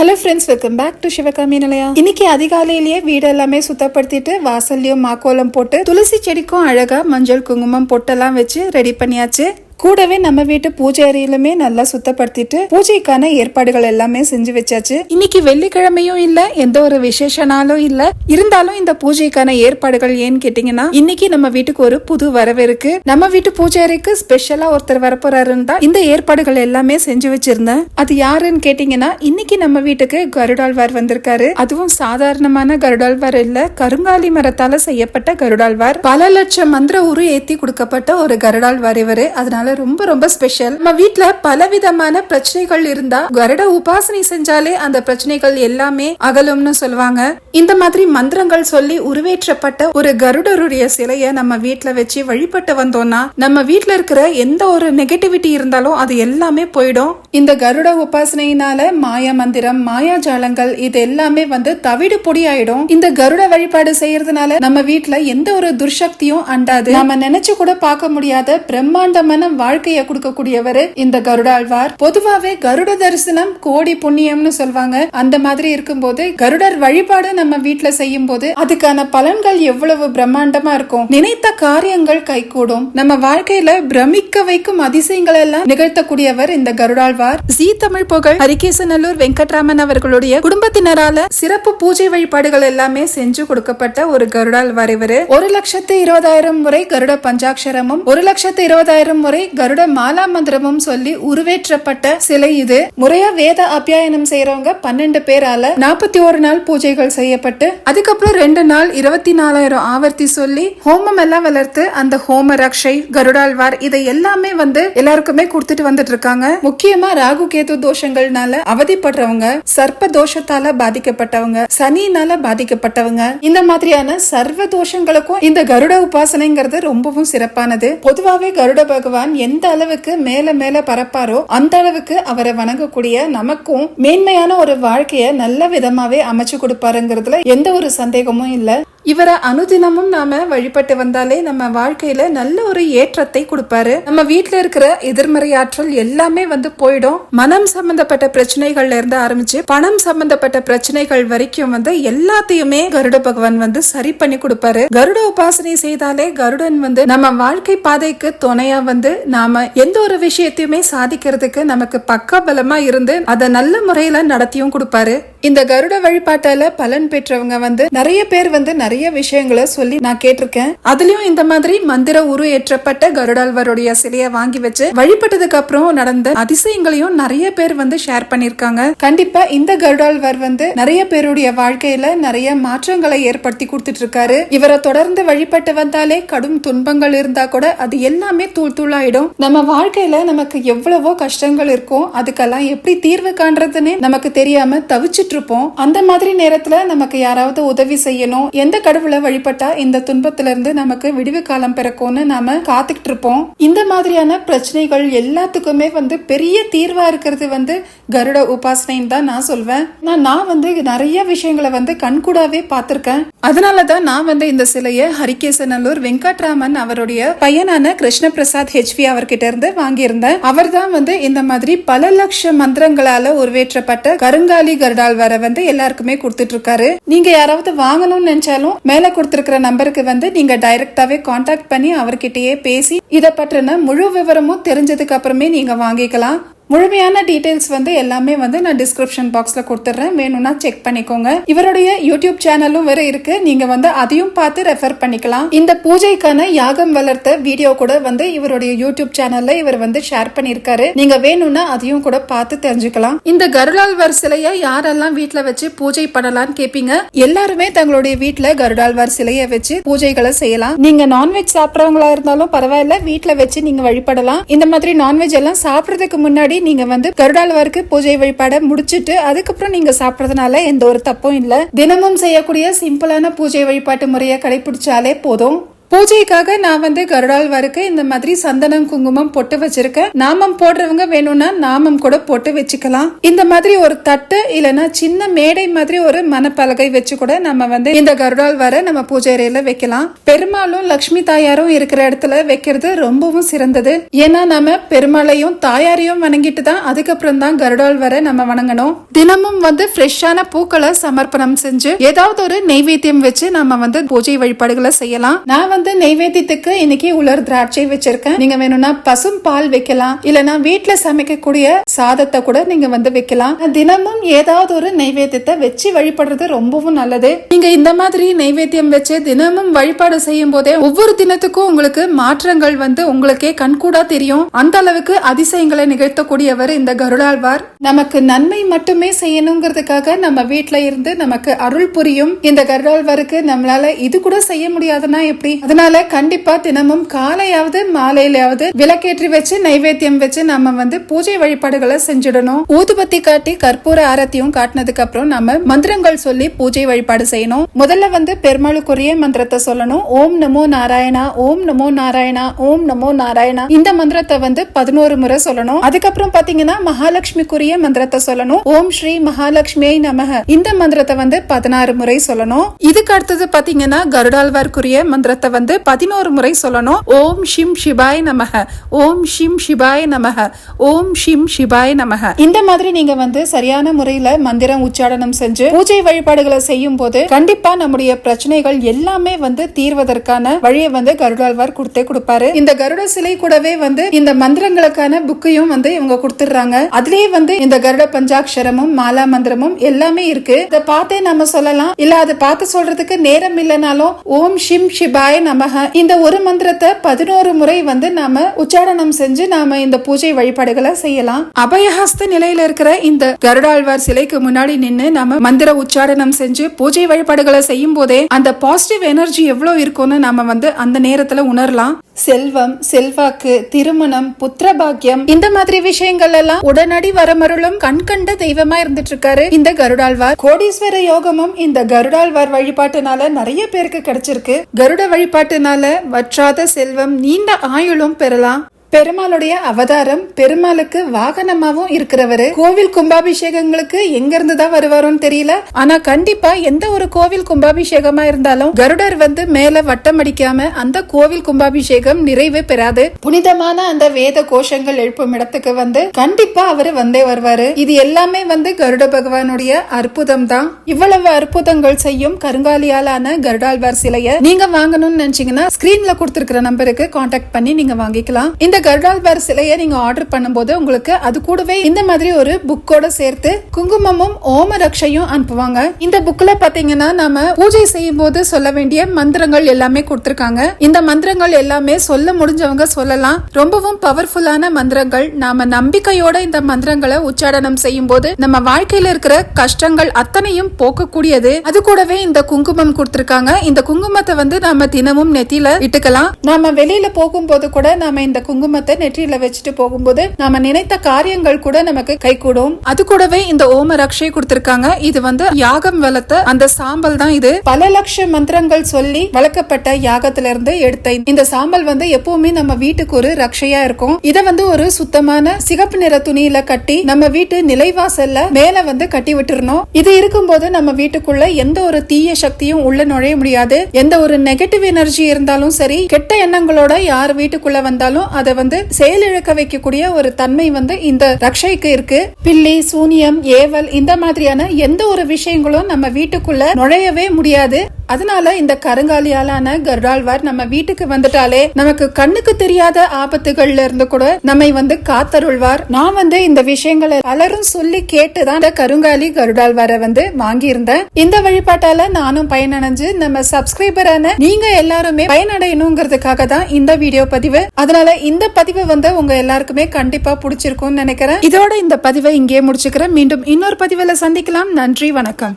Hello friends welcome back to Sivagami நிலையா இன்னைக்கு அதிகாலையிலேயே வீடு எல்லாமே சுத்தப்படுத்திட்டு வாசல்லையும் மாக்கோலம் போட்டு துளசி செடிக்கும் அழகா மஞ்சள் குங்குமம் பொட்டெல்லாம் வச்சு ரெடி பண்ணியாச்சு. கூடவே நம்ம வீட்டு பூஜை அறையிலுமே நல்லா சுத்தப்படுத்திட்டு பூஜைக்கான ஏற்பாடுகள் எல்லாமே செஞ்சு வச்சாச்சு. இன்னைக்கு வெள்ளிக்கிழமையும் இல்ல எந்த ஒரு விசேஷ நாளும் இல்ல. இருந்தாலும் இந்த பூஜைக்கான ஏற்பாடுகள் ஏன்னு கேட்டீங்கன்னா இன்னைக்கு நம்ம வீட்டுக்கு ஒரு புது வரவு இருக்கு நம்ம வீட்டு பூஜை அறைக்கு ஸ்பெஷலா ஒருத்தர் வரப்போறாருன்னு தான் இந்த ஏற்பாடுகள் எல்லாமே செஞ்சு வச்சிருந்தேன். அது யாருன்னு கேட்டீங்கன்னா இன்னைக்கு நம்ம வீட்டுக்கு கருடாழ்வார் வந்திருக்காரு. அதுவும் சாதாரணமான கருடாழ்வார் இல்ல கருங்காலி மரத்தால செய்யப்பட்ட கருடாழ்வார். பல லட்சம் மந்திர உரு ஏத்தி கொடுக்கப்பட்ட ஒரு கருடாழ்வார் இவரு. அதனால ரொம்ப ரொம்ப ஸ்பெஷல் நம்ம வீட்ல பலவிதமான பிரச்சனைகள் இருந்தா கருட உபாசனை செஞ்சாலே அந்த பிரச்சனைகள் எல்லாமே அகலும்னு சொல்லுவாங்க. இந்த மாதிரி மந்திரங்கள் சொல்லி உருவேற்றப்பட்ட ஒரு கருடருடைய சிலைய நம்ம வீட்டுல வச்சு வழிபட்டு வந்தோம்னா நம்ம வீட்டுல இருக்கிற எந்த ஒரு நெகட்டிவிட்டி இருந்தாலும் அது எல்லாமே போயிடும். இந்த கருட உபாசனையினால மாய மந்திரம் மாயாஜாலங்கள் இது எல்லாமே வந்து தவிடு பொடி ஆயிடும். இந்த கருட வழிபாடு செய்யறதுனால நம்ம வீட்டுல எந்த ஒரு துர்சக்தியும் அண்டாது. நம்ம நினைச்சு கூட பார்க்க முடியாத பிரம்மாண்டமான வாழ்க்கையை கொடுக்கக்கூடியவர் இந்த கருடாழ்வார். பொதுவாவே கருட தரிசனம் கோடி புண்ணியம்னு சொல்வாங்க. அந்த மாதிரி இருக்கும்போது கருடர் வழிபாடு நம்ம வீட்டுல செய்யும் போது அதுக்கான பலன்கள் எவ்வளவு பிரம்மாண்டமா இருக்கும். நினைத்த காரியங்கள் கைகூடும். நம்ம வாழ்க்கையில பிரமிக்க வைக்கும் அதிசயங்கள் எல்லாம் நிகழ்த்தக்கூடியவர் இந்த கருடாழ்வார். ஜி தமிழ் புகழ் ஹரிகேசநல்லூர் வெங்கட்ராமன் அவர்களுடைய குடும்பத்தினரால சிறப்பு பூஜை வழிபாடுகள் எல்லாமே செஞ்சு கொடுக்கப்பட்ட ஒரு கருடாழ்வார் இவரு. ஒரு லட்சத்து இருபதாயிரம் முறை கருட பஞ்சாட்சரமும் ஒரு லட்சத்து இருபதாயிரம் முறை கருட மாலா மந்திரமும் சொல்லி உருவேற்றப்பட்ட சிலை இது. முறையா வேத அபியாயனம் செய்யறவங்க பன்னெண்டு பேரால நாற்பத்தி ஒரு நாள் பூஜைகள் செய்யப்பட்டு அதுக்கப்புறம் ரெண்டு நாள் இருபத்தி நாலாயிரம் ஆவர்த்தி சொல்லி ஹோமம் எல்லாம் வளர்த்து அந்த ஹோம ரக்ஷை கருடாழ்வார் இதை எல்லாமே வந்து எல்லாருக்குமே கொடுத்துட்டு வந்துட்டு இருக்காங்க. முக்கியமா ராகு கேது தோஷங்கள்னால அவதிப்படுறவங்க சர்ப்ப தோஷத்தால பாதிக்கப்பட்டவங்க சனினால பாதிக்கப்பட்டவங்க. இந்த மாதிரியான சர்வ தோஷங்களுக்கும் இந்த கருட உபாசனைங்கிறது ரொம்பவும் சிறப்பானது. பொதுவாகவே கருட பகவான் எந்த அளவுக்கு மேல மேல பரப்பாரோ அந்த அளவுக்கு அவரை வணங்கக்கூடிய நமக்கும் மேன்மையான ஒரு வாழ்க்கைய நல்ல விதமாவே அமைச்சு கொடுப்பாருங்கிறதுல எந்த ஒரு சந்தேகமும் இல்லை. இவரை அனுதினமும் நாம வழிபட்டு வந்தாலே நம்ம வாழ்க்கையில நல்ல ஒரு ஏற்றத்தை கொடுப்பாரு. நம்ம வீட்டுல இருக்கிற எதிர்மறை ஆற்றல் எல்லாமே வந்து போயிடும். மனம் சம்பந்தப்பட்ட பிரச்சனைகள்ல இருந்து ஆரம்பிச்சு பணம் சம்பந்தப்பட்ட பிரச்சனைகள் வரைக்கும் வந்து எல்லாத்தையுமே கருட பகவான் வந்து சரி பண்ணி கொடுப்பாரு. கருட உபாசனை செய்தாலே கருடன் வந்து நம்ம வாழ்க்கை பாதைக்கு துணையா வந்து நாம எந்த ஒரு விஷயத்தையுமே சாதிக்கிறதுக்கு நமக்கு பக்க பலமா இருந்து அதை நல்ல முறையில நடத்தியும் கொடுப்பாரு. இந்த கருட வழிபாட்டால பலன் பெற்றவங்க வந்து நிறைய பேர் வந்து நிறைய விஷயங்களை சொல்லி நான் கேட்டிருக்கேன். அதுலயும் இந்த மாதிரி மந்திர உரு ஏற்றப்பட்ட கருடாழ்வாருடைய சிலையை வாங்கி வச்சு வழிபட்டதுக்கு அப்புறம் நடந்த அதிசயங்களையும் நிறைய பேர் வந்து ஷேர் பண்ணிருக்காங்க கண்டிப்பா இந்த கருடாழ்வார் வந்து நிறைய பேருடைய வாழ்க்கையில நிறைய மாற்றங்களை ஏற்படுத்தி கொடுத்துட்டு இருக்காரு இவரை தொடர்ந்து வழிபட்டு வந்தாலே கடும் துன்பங்கள் இருந்தா கூட அது எல்லாமே தூள் தூளாயிடும். நம்ம வாழ்க்கையில நமக்கு எவ்வளவோ கஷ்டங்கள் இருக்கும் அதுக்கெல்லாம் எப்படி தீர்வு காண்றதுன்னு நமக்கு தெரியாம தவிச்சுட்டு இருப்போம் அந்த மாதிரி நேரத்துல நமக்கு யாராவது உதவி செய்யணும் எந்த கடவுளை வழிபட்டா இந்த துன்பத்துல இருந்து நமக்கு விடிவு காலம் பிறக்கும்னு நாம காத்துக்கிட்டு இருப்போம் இந்த மாதிரியான பிரச்சனைகள் எல்லாத்துக்குமே வந்து பெரிய தீர்வா இருக்கிறது வந்து கருட உபாசனைன்னு தான் நான் சொல்வேன். நான் நான் வந்து நிறைய விஷயங்களை வந்து கண்கூடாவே பார்த்திருக்கேன். அதனாலதான் நான் வந்து இந்த சிலையை ஹரிகேசநல்லூர் வெங்கட்ராமன் அவருடைய பையனான கிருஷ்ண பிரசாத் ஹெச்வி அவர்கிட்ட இருந்து வாங்கியிருந்தேன். அவர் தான் வந்து இந்த மாதிரி பல லட்ச மந்திரங்களால உருவேற்றப்பட்ட கருங்காலி வர வந்து எல்லாருக்குமே கொடுத்துட்டு இருக்காரு நீங்க யாராவது வாங்கணும்னு நினைச்சாலும் மேல கொடுத்திருக்கிற நம்பருக்கு வந்து நீங்க டைரக்டாவே காண்டாக்ட் பண்ணி அவர்கிட்டயே பேசி இதை பற்றின முழு விவரமும் தெரிஞ்சதுக்கு அப்புறமே நீங்க வாங்கிக்கலாம். முழுமையான டீடைல்ஸ் வந்து எல்லாமே வந்து நான் டிஸ்கிரிப்ஷன் பாக்ஸ்ல கொடுத்துட்றேன். வேணும்னா செக் பண்ணிக்கோங்க. இவருடைய யூடியூப் சேனலும் வேற இருக்கு. நீங்க வந்து அதையும் பார்த்து ரெஃபர் பண்ணிக்கலாம். இந்த பூஜைக்கான யாகம் வளர்த்த வீடியோ கூட வந்து இவருடைய யூடியூப் சேனல்ல இவர் வந்து ஷேர் பண்ணிருக்காரு நீங்க வேணும்னா அதையும் கூட பார்த்து தெரிஞ்சுக்கலாம். இந்த கருடாழ்வார் சிலையை யாரெல்லாம் வீட்டுல வச்சு பூஜை பண்ணலாம்னு கேப்பீங்க? எல்லாருமே தங்களுடைய வீட்டுல கருடாழ்வார் சிலையை வச்சு பூஜைகளை செய்யலாம். நீங்க நான்வெஜ் சாப்பிட்றவங்களா இருந்தாலும் பரவாயில்ல. வீட்டுல வச்சு நீங்க வழிபடலாம். இந்த மாதிரி நான்வெஜ் எல்லாம் சாப்பிடுறதுக்கு முன்னாடி நீங்க வந்து கருடாழ்வாருக்கு பூஜை வழிபாடை முடிச்சிட்டு அதுக்கப்புறம் நீங்க சாப்பிட்றதுனால எந்த ஒரு தப்பும் இல்லை. தினமும் செய்யக்கூடிய சிம்பிளான பூஜை வழிபாட்டு முறையை கடைபிடிச்சாலே போதும். பூஜைக்காக நான் வந்து கருடாழ்வாருக்கு இந்த மாதிரி சந்தனம் குங்குமம் பொட்டு வச்சிருக்கேன். நாமம் போடுறவங்க வேணும்னா நாமம் கூட போட்டு வச்சுக்கலாம். இந்த மாதிரி ஒரு தட்டு இல்லைன்னா சின்ன மேடை மாதிரி ஒரு மனப்பலகை வச்சு கூட நம்ம வந்து இந்த கருடாழ்வாரை நம்ம பூஜை அறையில வைக்கலாம். பெருமாளும் லக்ஷ்மி தாயாரும் இருக்கிற இடத்துல வைக்கிறது ரொம்பவும் சிறந்தது. ஏன்னா நம்ம பெருமாளையும் தாயாரையும் வணங்கிட்டு தான் அதுக்கப்புறம் தான் கருடாழ்வாரை நம்ம வணங்கணும். தினமும் வந்து ஃப்ரெஷ்ஷான பூக்களை சமர்ப்பணம் செஞ்சு ஏதாவது ஒரு நெய்வேத்தியம் வச்சு நம்ம வந்து பூஜை வழிபாடுகளை செய்யலாம். நான் வந்து வந்து நெய்வேத்தியத்துக்கு இன்னைக்கு உலர் திராட்சை வச்சிருக்கேன். நீங்க வேணும்னா பசும் பால் வைக்கலாம். இல்லனா வீட்டுல சமைக்கக்கூடிய சாதத்தை கூட நீங்க வந்து வைக்கலாம். தினமும் ஏதாவது ஒரு நெய்வேத்தியத்தை வச்சு வழிபடுறது ரொம்பவும் நல்லது. நீங்க இந்த மாதிரி நெய்வேத்தியம் வச்சு தினமும் வழிபாடு செய்யும் போதே ஒவ்வொரு தினத்துக்கும் உங்களுக்கு மாற்றங்கள் வந்து உங்களுக்கே கண்கூடா தெரியும். அந்த அளவுக்கு அதிசயங்களை நிகழ்த்தக்கூடியவர் இந்த கருடாழ்வார். நமக்கு நன்மை மட்டுமே செய்யணுங்கிறதுக்காக நம்ம வீட்டில் இருந்து நமக்கு அருள் புரியும். இந்த கருடாழ்வாருக்கு நம்மளால இது கூட செய்ய முடியாதுன்னா எப்படி? அதனால கண்டிப்பா தினமும் காலையாவது மாலையிலாவது விளக்கேற்றி வச்சு நைவேத்தியம் வச்சு நம்ம வந்து பூஜை வழிபாடுகளை செஞ்சிடணும். ஊதுபத்தி காட்டி கற்பூர ஆரத்தியும் காட்டினதுக்கு அப்புறம் நம்ம மந்திரங்கள் சொல்லி பூஜை வழிபாடு செய்யணும். முதல்ல வந்து பெருமாளுக்குரிய மந்திரத்தை சொல்லணும். ஓம் நமோ நாராயணா ஓம் நமோ நாராயணா ஓம் நமோ நாராயணா. இந்த மந்திரத்தை வந்து பதினோரு முறை சொல்லணும். அதுக்கப்புறம் பாத்தீங்கன்னா மகாலட்சுமிக்குரிய மந்திரத்தை சொல்லணும். ஓம் ஸ்ரீ மகாலட்சுமியை நமக. இந்த மந்திரத்தை வந்து பதினாறு முறை சொல்லணும். இதுக்கு அடுத்தது பாத்தீங்கன்னா கருடாழ்வார்க்குரிய மந்திரத்தை வந்து பதினோரு முறை சொல்லணும். ஓம் ஷிம் ஷிபாய் நமக. ஓம் ஷிம் ஷிபாய் நமக. ஓம் ஷிம் ஷிபாய் நமக. இந்த மாதிரி நீங்க வந்து சரியான முறையில மந்திரம் உச்சாடனம் செஞ்சு பூஜை வழிபாடுகளை செய்யும் போது கண்டிப்பா நம்முடைய பிரச்சனைகள் எல்லாமே வந்து தீர்வதற்கான வழியை வந்து கருடாழ்வார் கொடுத்தே கொடுப்பாரு. இந்த கருட சிலை கூடவே வந்து இந்த மந்திரங்களுக்கான புக்கையும் வந்து இவங்க கொடுத்துடுறாங்க. அதுலயே வந்து இந்த கருட பஞ்சாட்சரமும் மாலா மந்திரமும் எல்லாமே இருக்கு. இதை பார்த்தே நம்ம சொல்லலாம். இல்ல அதை பார்த்து சொல்றதுக்கு நேரம் இல்லைனாலும் ஓம் ஷிம் ஷிபாய நமக இந்த ஒரு மந்திரத்தை பதினோரு முறை வந்து நாம உச்சாரணம் செஞ்சு நாம இந்த பூஜை வழிபாடுகளை செய்யலாம். அபயஹஸ்த நிலையில இருக்கிற இந்த கருடாழ்வார் சிலைக்கு முன்னாடி நின்று நாம மந்திர உச்சாரணம் செஞ்சு பூஜை வழிபாடுகளை செய்யும் போதே அந்த பாசிட்டிவ் எனர்ஜி எவ்வளவு இருக்கும்னு நாம வந்து அந்த நேரத்துல உணரலாம். செல்வம் செல்வாக்கு திருமணம் புத்திரபாக்கியம் இந்த மாதிரி விஷயங்கள் எல்லாம் உடனடி வரமருளும் கண்கண்ட தெய்வமா இருந்துட்டு இருக்காரு இந்த கருடாழ்வார் கோடீஸ்வர யோகமும் இந்த கருடாழ்வார் வழிபாட்டுனால நிறைய பேருக்கு கிடைச்சிருக்கு. கருட வழிபாட்டுனால வற்றாத செல்வம் நீண்ட ஆயுளும் பெறலாம். பெருமாளுடைய அவதாரம் பெருமாளுக்கு வாகனமாவும் இருக்கிறவரு. கோவில் கும்பாபிஷேகங்களுக்கு எங்க இருந்து தான் வருவாரோன்னு தெரியல. ஆனா கண்டிப்பா எந்த ஒரு கோவில் கும்பாபிஷேகமா இருந்தாலும் கருடர் வந்து மேல வட்டம் அடிக்காம அந்த கோவில் கும்பாபிஷேகம் நிறைவு பெறாது. புனிதமான அந்த வேத கோஷங்கள் எழுப்பும் இடத்துக்கு வந்து கண்டிப்பா அவரு வந்தே வருவாரு. இது எல்லாமே வந்து கருட பகவானுடைய அற்புதம் தான் இவ்வளவு அற்புதங்கள் செய்யும் கருங்காலியாலான கருடாழ்வார் சிலைய நீங்க வாங்கணும்னு நினைச்சீங்கன்னா ஸ்கிரீன்ல கொடுத்திருக்கிற நம்பருக்கு கான்டாக்ட் பண்ணி நீங்க வாங்கிக்கலாம். இந்த கருடாழ்வார் சிலையை நீங்க ஆர்டர் பண்ணும்போது உங்களுக்கு அது கூடவே இந்த மாதிரி ஒரு புக்கோட சேர்த்து குங்குமமும் ஓம ரக்ஷையும் அனுப்புவாங்க. இந்த புக்ல பாத்தீங்கன்னா நாம பூஜை செய்யும் போது சொல்ல வேண்டிய மந்திரங்கள் எல்லாமே கொடுத்திருக்காங்க. இந்த மந்திரங்கள் எல்லாமே சொல்ல முடிஞ்சவங்க சொல்லலாம். ரொம்பவும் பவர்ஃபுல்லான மந்திரங்கள். நாம நம்பிக்கையோட இந்த மந்திரங்களை உச்சாடனம் செய்யும் போது நம்ம வாழ்க்கையில இருக்கிற கஷ்டங்கள் அத்தனையும் போக்கக்கூடியது. அது கூடவே இந்த குங்குமம் கொடுத்திருக்காங்க. இந்த குங்குமத்தை வந்து நாம தினமும் நெத்தியில இட்டுக்கலாம். நாம வெளியில போகும்போது கூட நாம இந்த குங்குமம் குங்குமத்தை நெற்றியில வச்சுட்டு போகும்போது நாம நினைத்த காரியங்கள் கூட நமக்கு கைகூடும். அது கூடவே இந்த ஓம ரக்ஷை கொடுத்திருக்காங்க. இது வந்து யாகம் வளர்த்த அந்த சாம்பல் தான் இது. பல லட்ச மந்திரங்கள் சொல்லி வளர்க்கப்பட்ட யாகத்துல இருந்து எடுத்த இந்த சாம்பல் வந்து எப்பவுமே நம்ம வீட்டுக்கு ஒரு ரக்ஷையா இருக்கும். இத வந்து ஒரு சுத்தமான சிகப்பு நிற துணியில கட்டி நம்ம வீட்டு நிலைவாசல்ல மேல வந்து கட்டி விட்டுறணும். இது இருக்கும்போது நம்ம வீட்டுக்குள்ள எந்த ஒரு தீய சக்தியும் உள்ள நுழைய முடியாது. எந்த ஒரு நெகட்டிவ் எனர்ஜி இருந்தாலும் சரி கெட்ட எண்ணங்களோட யார் வீட்டுக்குள்ள வந்தாலும் அதை வந்து செயலிழக்க வைக்கக்கூடிய ஒரு தன்மை வந்து இந்த ரக்ஷைக்கு இருக்கு. பில்லி சூனியம் ஏவல் இந்த மாதிரியான எந்த ஒரு விஷயங்களும் நம்ம வீட்டுக்குள்ள நுழையவே முடியாது. அதனால இந்த கருங்காலியாலான கருடாழ்வார் நம்ம வீட்டுக்கு வந்துட்டாலே நமக்கு கண்ணுக்கு தெரியாத ஆபத்துகள்ல இருந்து கூட நம்மை வந்து காத்தருள்வார். நான் வந்து இந்த விஷயங்களை பலரும் சொல்லி கேட்டுதான் இந்த கருங்காலி கருடாழ்வாரை வந்து வாங்கியிருந்தேன். இந்த வழிபாட்டால நானும் பயனடைஞ்சு நம்ம சப்ஸ்கிரைபரான நீங்க எல்லாருமே பயனடையணுங்கிறதுக்காக தான் இந்த வீடியோ பதிவு. அதனால இந்த பதிவு வந்து உங்க எல்லாருக்குமே கண்டிப்பா பிடிச்சிருக்கும்னு நினைக்கிறேன். இதோட இந்த பதிவை இங்கே முடிச்சுக்கிறேன். மீண்டும் இன்னொரு பதிவுல சந்திக்கலாம். நன்றி வணக்கம்.